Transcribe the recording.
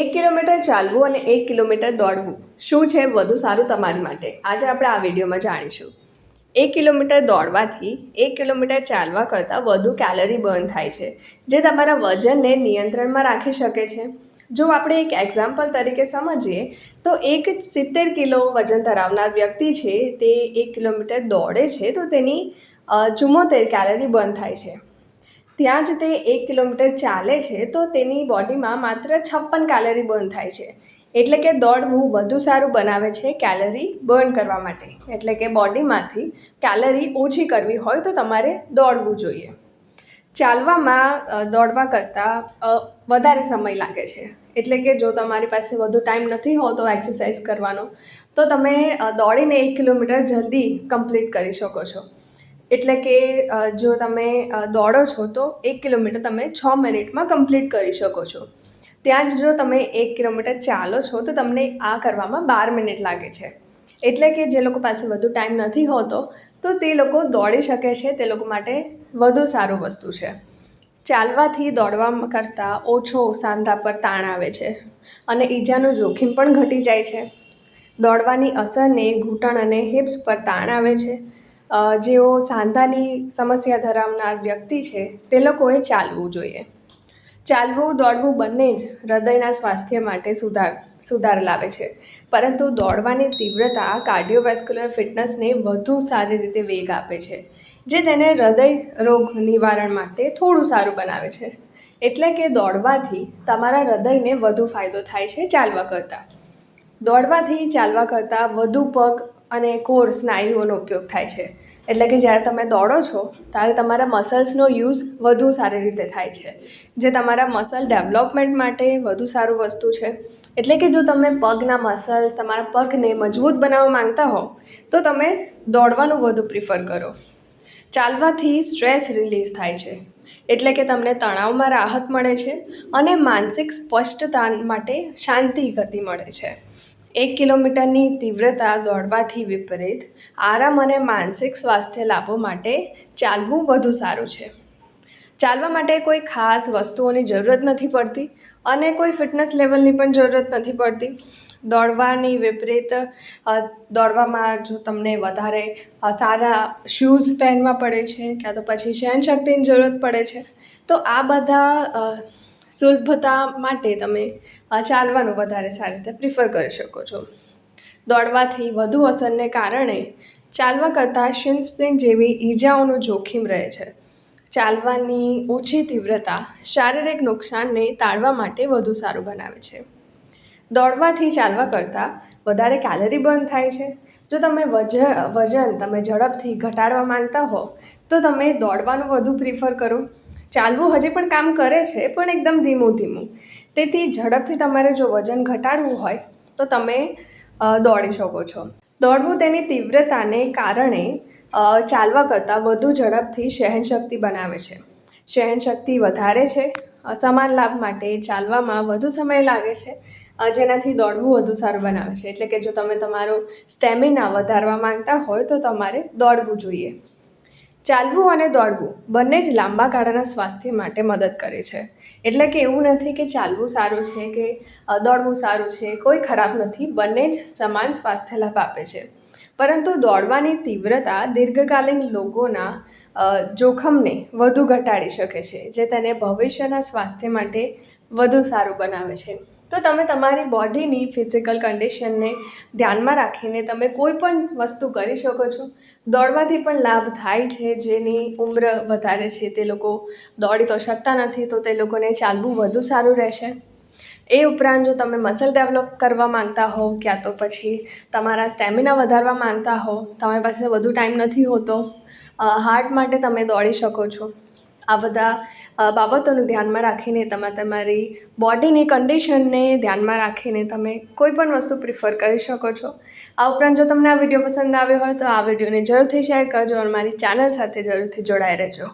એક કિલોમીટર ચાલવું અને એક કિલોમીટર દોડવું. શું છે? વધુ સારું તમારી માટે. આજે આપણે આ વિડીયોમાં જાણીશું. એક કિલોમીટર દોડવાથી એક કિલોમીટર ચાલવા કરતાં વધુ કેલરી બર્ન થાય છે, જે તમારા વજનને નિયંત્રણમાં રાખી શકે છે. જો આપણે એક એક્ઝામ્પલ તરીકે સમજીએ, તો એક સિત્તેર કિલો વજન ધરાવનાર વ્યક્તિ છે, તે એક કિલોમીટર દોડે છે, તો તેની ચુમ્મોતેર કેલરી બર્ન થાય છે. ત્યાં જ તે એક કિલોમીટર ચાલે છે, તો તેની બોડીમાં માત્ર છપ્પન કેલરી બર્ન થાય છે. એટલે કે દોડવું વધુ સારું બનાવે છે કેલરી બર્ન કરવા માટે. એટલે કે બોડીમાંથી કેલરી ઓછી કરવી હોય તો તમારે દોડવું જોઈએ. ચાલવામાં દોડવા કરતાં વધારે સમય લાગે છે. એટલે કે જો તમારી પાસે વધુ ટાઈમ નથી હોતો એક્સરસાઇઝ કરવાનો, તો તમે દોડીને એક કિલોમીટર જલ્દી કમ્પ્લીટ કરી શકો છો. એટલે કે જો તમે દોડો છો તો એક કિલોમીટર તમે છ મિનિટમાં કમ્પ્લીટ કરી શકો છો. ત્યાં જ જો તમે એક કિલોમીટર ચાલો છો તો તમને આ કરવામાં બાર મિનિટ લાગે છે. એટલે કે જે લોકો પાસે વધુ ટાઈમ નથી હોતો, તો તે લોકો દોડી શકે છે, તે લોકો માટે વધુ સારું વસ્તુ છે. ચાલવાથી દોડવા કરતાં ઓછો સાંધા પર તાણ આવે છે અને ઈજાનું જોખમ પણ ઘટી જાય છે. દોડવાની અસરને ઘૂંટણ અને હિપ્સ પર તાણ આવે છે. જેઓ સાંધાની સમસ્યા ધરાવનાર વ્યક્તિ છે, તે લોકોએ ચાલવું જોઈએ. ચાલવું, દોડવું બંને જ હૃદયના સ્વાસ્થ્ય માટે સુધાર સુધાર લાવે છે. પરંતુ દોડવાની તીવ્રતા કાર્ડિયોવેસ્ક્યુલર ફિટનેસને વધુ સારી રીતે વેગ આપે છે, જે તેને હૃદય રોગ નિવારણ માટે થોડું સારું બનાવે છે. એટલે કે દોડવાથી તમારા હૃદયને વધુ ફાયદો થાય છે ચાલવા કરતાં. દોડવાથી ચાલવા કરતાં વધુ પગ અને કોર સ્નાયુઓનો ઉપયોગ થાય છે. એટલે કે જ્યારે તમે દોડો છો, ત્યારે તમારા મસલ્સનો યુઝ વધુ સારી રીતે થાય છે. જે તમારા મસલ ડેવલપમેન્ટ માટે વધુ સારું વસ્તુ છે. એટલે કે જો તમે પગના મસલ્સ, તમારા પગને મજબૂત બનાવવા માંગતા હો, તો તમે દોડવાનું વધુ પ્રિફર કરો. ચાલવાથી સ્ટ્રેસ રિલીઝ થાય છે. એટલે કે તમને તણાવમાં રાહત મળે છે અને માનસિક સ્પષ્ટતા માટે શાંતિ ગતિ મળે છે. એક કિલોમીટરની તીવ્રતા દોડવાથી વિપરીત આરામ અને માનસિક સ્વાસ્થ્ય લાભો માટે ચાલવું વધુ સારું છે. ચાલવા માટે કોઈ ખાસ વસ્તુઓની જરૂરત નથી પડતી અને કોઈ ફિટનેસ લેવલની પણ જરૂરત નથી પડતી. દોડવાની વિપરીત દોડવામાં જો તમને વધારે સારા શૂઝ પહેરવા પડે છે, ક્યાં તો પછી સહનશક્તિની જરૂરત પડે છે, તો આ બધા સુલભતા માટે તમે ચાલવાનું વધારે સારી રીતે પ્રિફર કરી શકો છો. દોડવાથી વધુ અસરને કારણે ચાલવા કરતાં શિન splint જેવી ઈજાઓનું જોખમ રહે છે. ચાલવાની ઓછી તીવ્રતા શારીરિક નુકસાનને ટાળવા માટે વધુ સારું બનાવે છે. દોડવાથી ચાલવા કરતાં વધારે કેલરી બર્ન થાય છે. જો તમે વજ, વજન તમે ઝડપથી ઘટાડવા માંગતા હો, તો તમે દોડવાનું વધુ પ્રિફર કરો. ચાલવું હજી પણ કામ કરે છે, પણ એકદમ ધીમું ધીમું તેથી ઝડપથી તમારે જો વજન ઘટાડવું હોય, તો તમે દોડી શકો છો. દોડવું તેની તીવ્રતાને કારણે ચાલવા કરતાં વધુ ઝડપથી સહનશક્તિ બનાવે છે. સહનશક્તિ વધારે છે સમાન લાભ માટે ચાલવામાં વધુ સમય લાગે છે જેનાથી દોડવું વધુ સારું બનાવે છે. એટલે કે જો તમે તમારો સ્ટેમિના વધારવા માંગતા હોય, તો તમારે દોડવું જોઈએ. ચાલવું અને દોડવું બંને જ લાંબા ગાળાના સ્વાસ્થ્ય માટે મદદ કરે છે. એટલે કે એવું નથી કે ચાલવું સારું છે કે દોડવું સારું છે, કોઈ ખરાબ નથી, બંને જ સમાન સ્વાસ્થ્ય લાભ આપે છે. પરંતુ દોડવાની તીવ્રતા દીર્ઘકાલીન લોકોના જોખમને વધુ ઘટાડી શકે છે, જે તેને ભવિષ્યના સ્વાસ્થ્ય માટે વધુ સારું બનાવે છે. તો તમે તમારી બોડીની ફિઝિકલ કન્ડિશનને ધ્યાનમાં રાખીને તમે કોઈ પણ વસ્તુ કરી શકો છો. દોડવાથી પણ લાભ થાય છે, જેની ઉંમર વધારે છે, તે લોકો દોડી તો શકતા નથી, તો તે લોકોને ચાલવું વધુ સારું રહેશે. એ ઉપરાંત જો તમે મસલ ડેવલપ કરવા માંગતા હો ક્યાં તો પછી તમારા સ્ટેમિના વધારવા માંગતા હો તમારી પાસે વધુ ટાઈમ નથી હોતો હાર્ટ માટે તમે દોડી શકો છો. આ બધા બાબતોનું ધ્યાનમાં રાખીને તમે તમારી બોડીની કન્ડિશનને ધ્યાનમાં રાખીને તમે કોઈ પણ વસ્તુ પ્રિફર કરી શકો છો. આ ઉપરાંત જો તમને આ વીડિયો પસંદ આવ્યો હોય તો આ વિડીયોને જરૂરથી શેર કરજો અને મારી ચેનલ સાથે જરૂરથી જોડાઈ રહેજો.